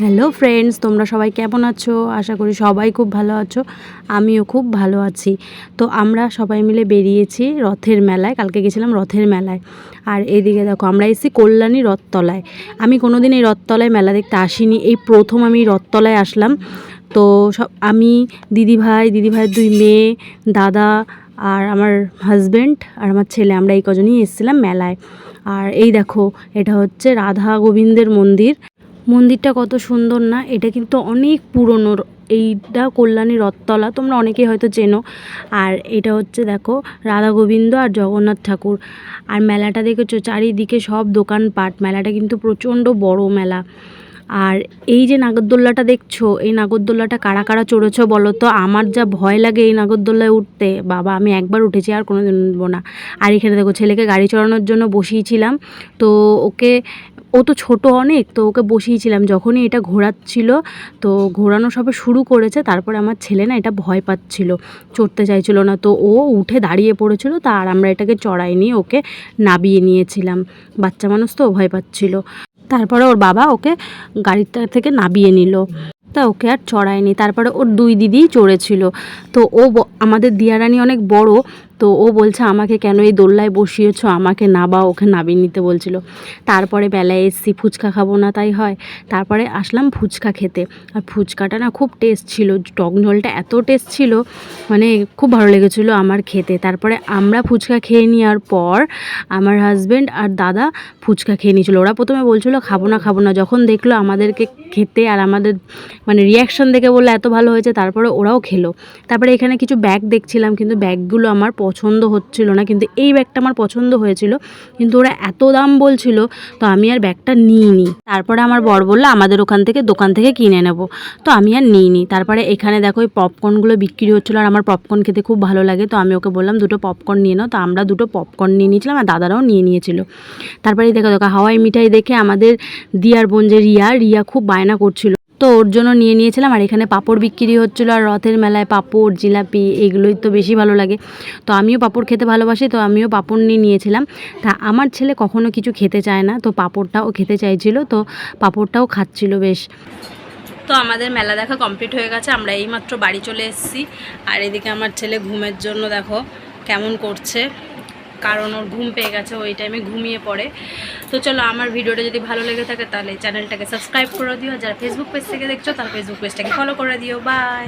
Hello friends তোমরা সবাই কেমন আছো? আশা করি সবাই খুব ভালো আছো। আমিও খুব ভালো আছি। তো আমরা সবাই মিলে বেরিয়েছি রথের মেলায়। কালকে গেছিলাম রথের মেলায়। আর এদিকে দেখো, আমরা এসেছি কল্যাণী রথতলায়। আমি কোনো দিন এই রথতলায় মেলা দেখতে আসিনি। এই প্রথম আমি রথতলায় আসলাম। তো সব, আমি, দিদিভাই, দিদিভাইয়ের দুই মেয়ে, দাদা আর আমার হাজব্যান্ড আর আমার ছেলে, আমরা এই কজনই এসেছিলাম মেলায়। আর এই দেখো, এটা হচ্ছে রাধা গোবিন্দের মন্দির। মন্দিরটা কত সুন্দর না, এটা কিন্তু অনেক পুরনো এইটা কল্যাণী রথতলা, তোমরা অনেকেই হয়তো চেনো। আর এটা হচ্ছে দেখো রাধা গোবিন্দ আর জগন্নাথ ঠাকুর। আর মেলাটা দেখেছ? চারিদিকে সব দোকানপাট, মেলাটা কিন্তু প্রচণ্ড বড় মেলা। আর এই যে নাগরদোল্লাটা দেখছ, এই নাগরদোল্লাটা কারা কারা চড়েছ বলো তো? আমার যা ভয় লাগে এই নাগরদোল্লায় উঠতে। বাবা, আমি একবার উঠেছি আর কোনো দিন উঠবো না। আর এখানে দেখো, ছেলেকে গাড়ি চড়ানোর জন্য বসিয়েছিলাম। তো ওকে, ও তো ছোট অনেক, তো ওকে বসিয়েছিলাম। যখনই এটা ঘোরাচ্ছিল, তো ঘোরানো সবে শুরু করেছে। তারপরে আমার ছেলে না এটা ভয় পাচ্ছিল, চড়তে চাইছিল না। তো ও উঠে দাঁড়িয়ে পড়েছিল, তা আর আমরা এটাকে চড়াইনি, ওকে নাবিয়ে নিয়েছিলাম। বাচ্চা মানুষ তো ভয় পাচ্ছিল। তারপরে ওর বাবা ওকে গাড়িটা থেকে নামিয়ে নিল। তা ওকে আর চড়ায়নি। তারপরে ওর দুই দিদিই চড়েছিল। তো ও আমাদের দিয়ারানি অনেক বড়। তো ও বলছে, আমাকে কেন এই দোল্লায় বসিয়েছ? আমাকে নাবা ওকে নাবিয়ে নিতে বলছিল। তারপরে বেলায় এসছি, ফুচকা খাব না তাই হয়। তারপরে আসলাম ফুচকা খেতে। আর ফুচকাটা না খুব টেস্ট ছিল, টক ঝোলটা এত টেস্ট ছিল মানে খুব ভালো লেগেছিলো আমার খেতে। তারপরে আমরা ফুচকা খেয়ে নেওয়ার পর আমার হাজব্যান্ড আর দাদা ফুচকা খেয়ে নিয়েছিল। ওরা প্রথমে বলছিল, খাব না খাব না। যখন দেখল আমাদেরকে খেতে আর আমাদের মানে রিয়াকশন দেখে বলল, এত ভালো হয়েছে। তারপরে ওরাও খেলো। তারপরে এখানে কিছু ব্যাগ দেখছিলাম, কিন্তু ব্যাগগুলো আমার পছন্দ হচ্ছিল না, কিন্তু এই ব্যাগটা আমার পছন্দ হয়েছিল, কিন্তু ওরা এত দাম বলছিল, তো আমি আর ব্যাগটা নিইনি। তারপরে আমার বর বলল, আমাদের ওখান থেকে দোকান থেকে কিনে নেব। তো আমি আর নিইনি। তারপরে এখানে দেখো এই পপকর্নগুলো বিক্রি হচ্ছিল, আর আমার পপকর্ন খেতে খুব ভালো লাগে, তো আমি ওকে বললাম, দুটো পপকর্ন নিয়ে নাও। তো আমরা দুটো পপকর্ন নিয়ে নিয়েছিলাম, আর দাদারাও নিয়ে নিয়েছিল। তারপরে দেখো দেখো, হাওয়াই মিঠাই দেখে আমাদের দিয়ার বোন যে রিয়া রিয়া খুব বায়না করছিল। তো ওর জন্য নিয়ে নিয়েছিলাম। আর এখানে পাঁপড় বিক্রি হচ্ছিল আর রথের মেলায় পাঁপড়, জিলাপি এগুলোই তো বেশি ভালো লাগে। তো আমিও পাঁপড় খেতে ভালোবাসি, তো আমিও পাঁপড় নিয়ে নিয়েছিলাম। তা আমার ছেলে কখনো কিছু খেতে চায় না, তো পাঁপড়টাও খেতে চাইছিল, তো পাঁপড়টাও খাচ্ছিল বেশ। তো আমাদের মেলা দেখা কমপ্লিট হয়ে গেছে, আমরা এইমাত্র বাড়ি চলে এসেছি। আর এদিকে আমার ছেলে ঘুমের জন্য দেখো কেমন করছে। কারণ ওর ঘুম পেয়ে গেছে ওই টাইমে ঘুমিয়ে পড়ে। তো চলো, আমার ভিডিওটা যদি ভালো লেগে থাকে, তাহলে চ্যানেলটাকে সাবস্ক্রাইব করে দিও। যারা ফেসবুক পেজ থেকে দেখছ, তার ফেসবুক পেজটাকে ফলো করে দিও। বাই